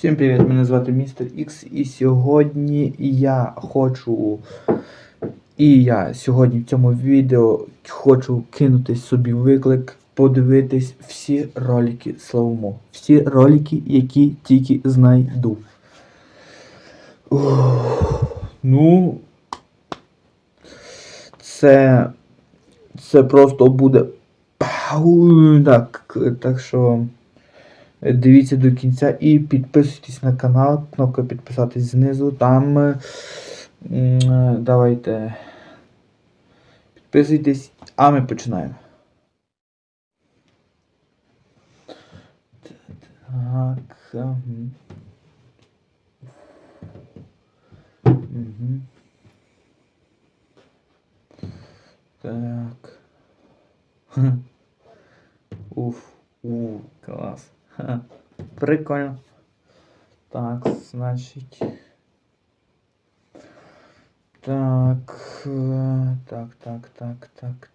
Всім привіт, мене звати Містер Ікс, і сьогодні я хочу. І я сьогодні в цьому відео хочу кинути собі виклик, подивитись всі ролики Славомо. Всі ролики, які тільки знайду. Ух, ну. Це. Це просто буде. Так, так що. Дивіться до кінця і підписуйтесь на канал. Кнопка підписатись знизу. Там. е, Давайте. Підписуйтесь, а ми починаємо. Так. Так. Уф. У, клас. Ха, Прикольно. Так, значить. Так. Так, так, так, так.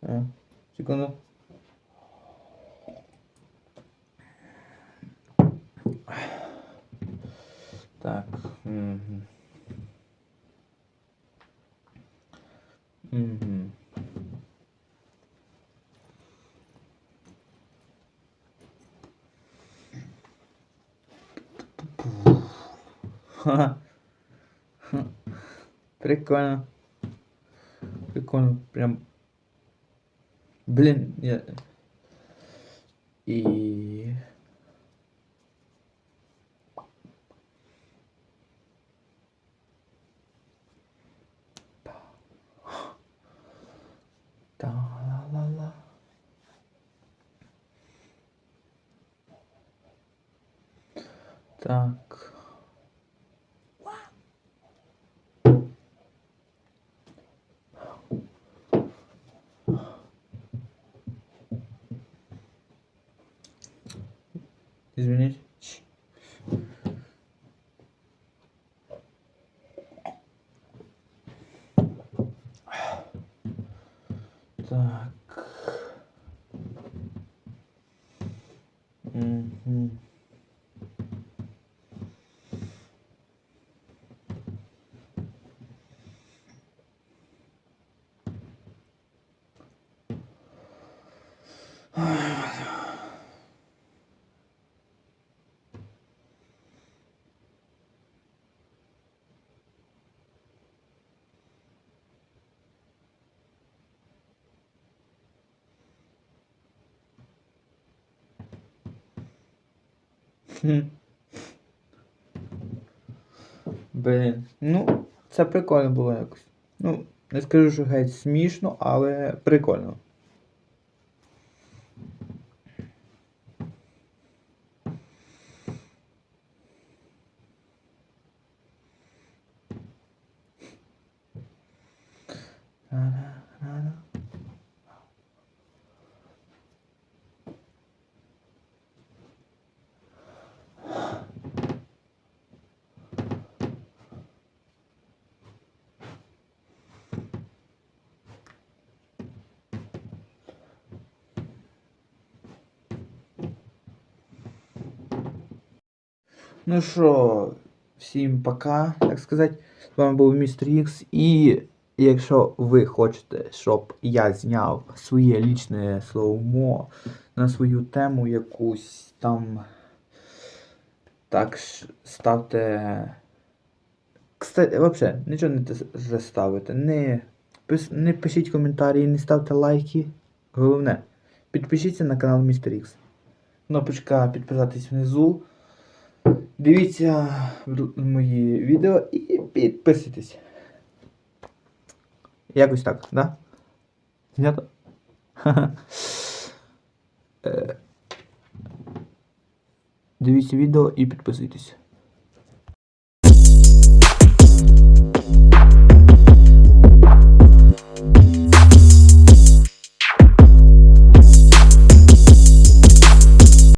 так. Секунду. Так. Угу. Угу. Ха. Ха. Прикольно. Прикольно. Прям. Блин, я. И. Так. Извините. Чш. Так. Мгм. Хм. Блін, ну, це прикольно було якось. Ну, не скажу, що геть смішно, але прикольно. Ну що, всім пока, так сказати. З вами був Містер Ікс. І якщо ви хочете, щоб я зняв своє лічне словомо на свою тему якусь там. Так ставте. Кстати, взагалі, нічого не те ставите. Не, не пишіть коментарі, не ставте лайки. Головне, підпишіться на канал Містер Ікс. Кнопочка підписатись внизу. Дивіться мої відео і підписуйтесь. Якось так, да? Знято? Е, Дивіться відео і підписуйтесь.